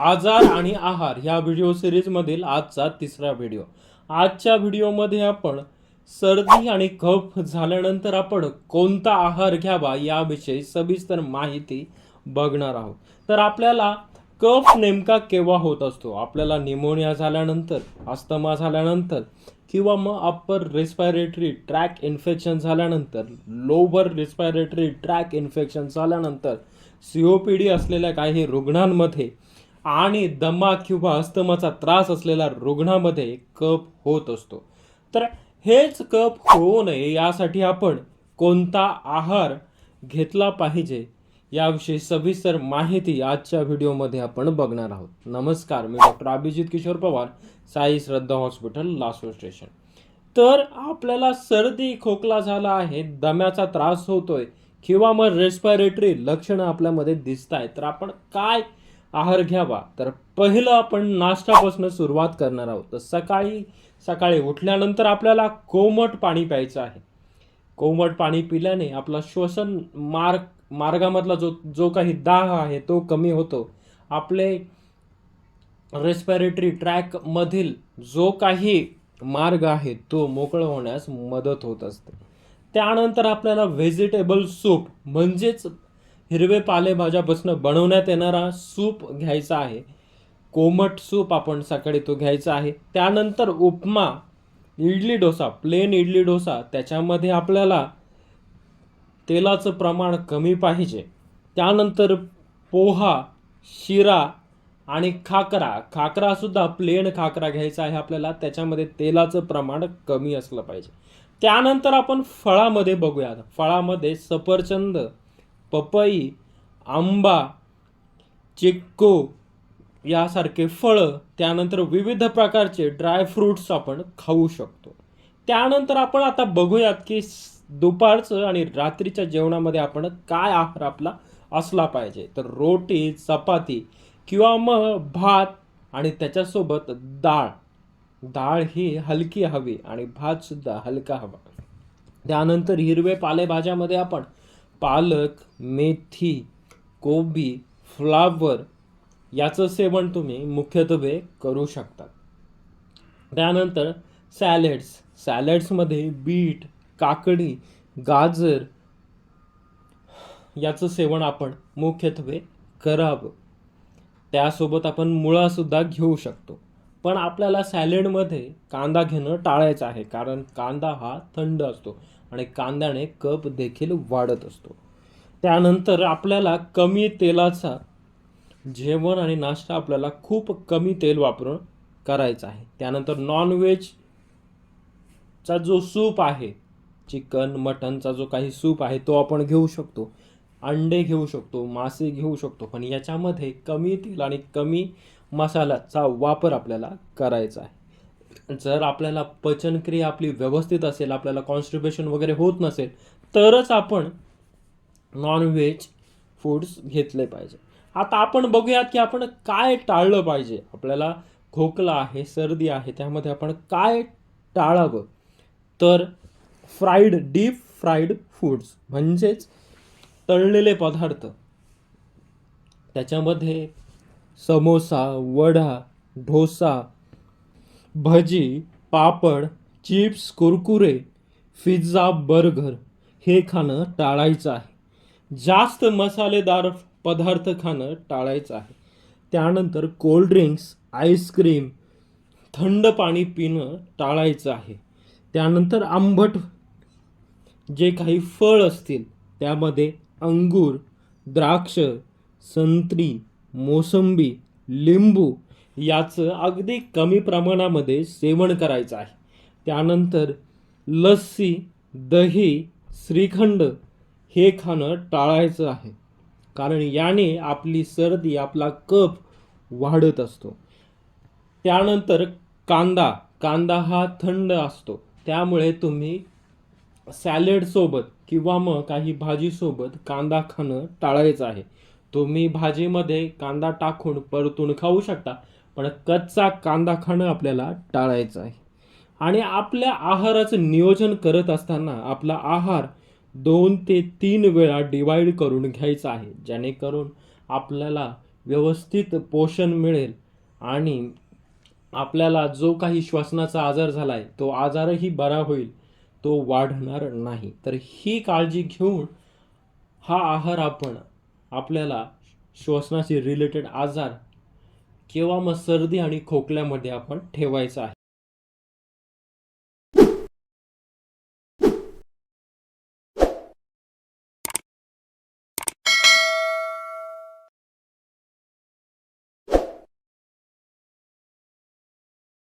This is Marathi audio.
आजार आणि आहार ह्या व्हिडिओ सिरीजमधील आजचा तिसरा व्हिडिओ आजच्या व्हिडिओमध्ये आपण सर्दी आणि कफ झाल्यानंतर आपण कोणता आहार घ्यावा याविषयी सविस्तर माहिती बघणार आहोत. तर आपल्याला कफ नेमका केव्हा होत असतो? आपल्याला निमोनिया झाल्यानंतर अस्थमा झाल्यानंतर किंवा मग अप्पर रेस्पायरेटरी ट्रॅक इन्फेक्शन झाल्यानंतर लोवर रेस्पायरेटरी ट्रॅक इन्फेक्शन झाल्यानंतर सी ओ पी डी असलेल्या काही रुग्णांमध्ये आणि दमा किंवा अस्थमाचा त्रास असलेल्या रुग्णामध्ये कप होत असतो. तर हेच कप होऊ नये यासाठी आपण कोणता आहार घेतला पाहिजे याविषयी सविस्तर माहिती आजच्या व्हिडिओमध्ये आपण बघणार आहोत. नमस्कार मी doctor Abhijit Kishor Pawar Sai Shraddha hospital Lasur station. तर आपल्याला सर्दी खोकला झाला आहे दम्याचा त्रास होतोय किंवा मग रेस्पायरेटरी लक्षणं आपल्यामध्ये दिसत आहेत तर आपण काय आहार घ्यावा. तर पहिलं आपण नाश्त्यापासून सुरुवात करणार आहोत. तर सकाळी सकाळी उठल्यानंतर आपल्याला कोमट पाणी प्यायचं आहे. कोमट पाणी पिल्याने आपला श्वसन मार्ग मार्गामधला जो जो काही दाह आहे तो कमी होतो. आपले रेस्पिरेटरी ट्रॅकमधील जो काही मार्ग आहे तो मोकळं होण्यास मदत होत असते. त्यानंतर आपल्याला व्हेजिटेबल सूप म्हणजेच हिरवे पालेभाज्यापासून बनवण्यात येणारा सूप घ्यायचा आहे. कोमट सूप आपण सकाळी तो घ्यायचा आहे. त्यानंतर उपमा इडली डोसा प्लेन इडली डोसा त्याच्यामध्ये आपल्याला तेलाचं प्रमाण कमी पाहिजे. त्यानंतर पोहा शिरा आणि खाकरा. खाकरासुद्धा प्लेन खाकरा घ्यायचा आहे आपल्याला. त्याच्यामध्ये तेलाचं प्रमाण कमी असलं पाहिजे. त्यानंतर आपण फळामध्ये बघूया फळामध्ये सफरचंद पपई आंबा चिक्कू यासारखे फळं त्यानंतर विविध प्रकारचे ड्रायफ्रूट्स आपण खाऊ शकतो. त्यानंतर आपण आता बघूयात की दुपारचं आणि रात्रीच्या जेवणामध्ये आपण काय आहार आपला असला पाहिजे. तर रोटी चपाती किंवा मग भात आणि त्याच्यासोबत डाळ. डाळ ही हलकी हवी आणि भातसुद्धा हलका हवा. त्यानंतर हिरवे पालेभाज्यामध्ये आपण पालक मेथी कोबी फ्लावर याचं सेवन तुम्ही मुख्यत्वे करू शकता त्यानंतर सॅलेड्स सॅलेड्समध्ये बीट काकडी गाजर याचं सेवन आपण मुख्यत्वे करावं. त्यासोबत आपण मुळासुद्धा घेऊ शकतो. पण आपल्याला सॅलेडमध्ये कांदा घेणं टाळायचं आहे कारण कांदा हा थंड असतो. आणि कांद्याने कप देखील वाढत असतो. त्यानंतर आपल्याला कमी तेलाचा जेवण आणि नाश्ता आपल्याला खूप कमी तेल वापरून करायचा आहे. त्यानंतर नॉनव्हेजचा जो सूप आहे चिकन मटनचा जो काही सूप आहे तो आपण घेऊ शकतो. अंडे घेऊ शकतो मासे घेऊ शकतो पण याच्यामध्ये कमी तेल आणि कमी मसाल्याचा वापर आपल्याला करायचा आहे. जर आपल्याला पचनक्रिया आपली व्यवस्थित असेल आपल्याला कॉन्स्टिपेशन वगैरे होत नसेल तरच आपण नॉनव्हेज फूड्स घेतले पाहिजे. आता आपण बघूयात की आपण काय टाळलं पाहिजे. आपल्याला खोकला आहे सर्दी आहे त्यामध्ये आपण काय टाळावं? तर फ्राईड डीप फ्राईड फूड्स म्हणजेच तळलेले पदार्थ. त्याच्यामध्ये samosa vada dosa bhaji papad chips Kurkure pizza burger हे खाणं टाळायचं आहे. जास्त मसालेदार पदार्थ खाणं टाळायचं आहे. त्यानंतर कोल्ड्रिंक्स आईस्क्रीम थंड पाणी पिणं टाळायचं आहे. त्यानंतर आंबट जे काही फळ असतील त्यामध्ये अंगूर द्राक्ष संत्री मोसंबी लिंबू याचं अगदी कमी प्रमाणामध्ये सेवन करायचं आहे. त्यानंतर लस्सी दही श्रीखंड हे खाणं टाळायचं आहे. कारण याने आपली सर्दी आपला कफ वाढत असतो. त्यानंतर कांदा. कांदा हा थंड असतो. त्यामुळे तुम्ही सॅलेडसोबत किंवा मग काही भाजीसोबत कांदा खाणं टाळायचं आहे. तुम्ही भाजीमध्ये कांदा टाकून परतून खाऊ शकता. पण कच्चा कांदा खाणं आपल्याला टाळायचं आहे. आणि आपल्या आहाराचं नियोजन करत असताना आपला आहार दोन ते तीन वेळा डिवाईड करून घ्यायचा आहे. जेणेकरून आपल्याला व्यवस्थित पोषण मिळेल आणि आपल्याला जो काही श्वसनाचा आजार झाला आहे तो आजारही बरा होईल तो वाढणार नाही. तर ही काळजी घेऊन हा आहार आपण आपल्याला श्वसनाशी रिलेटेड आजार किंवा मग सर्दी आणि खोकल्यामध्ये आपण ठेवायचं आहे?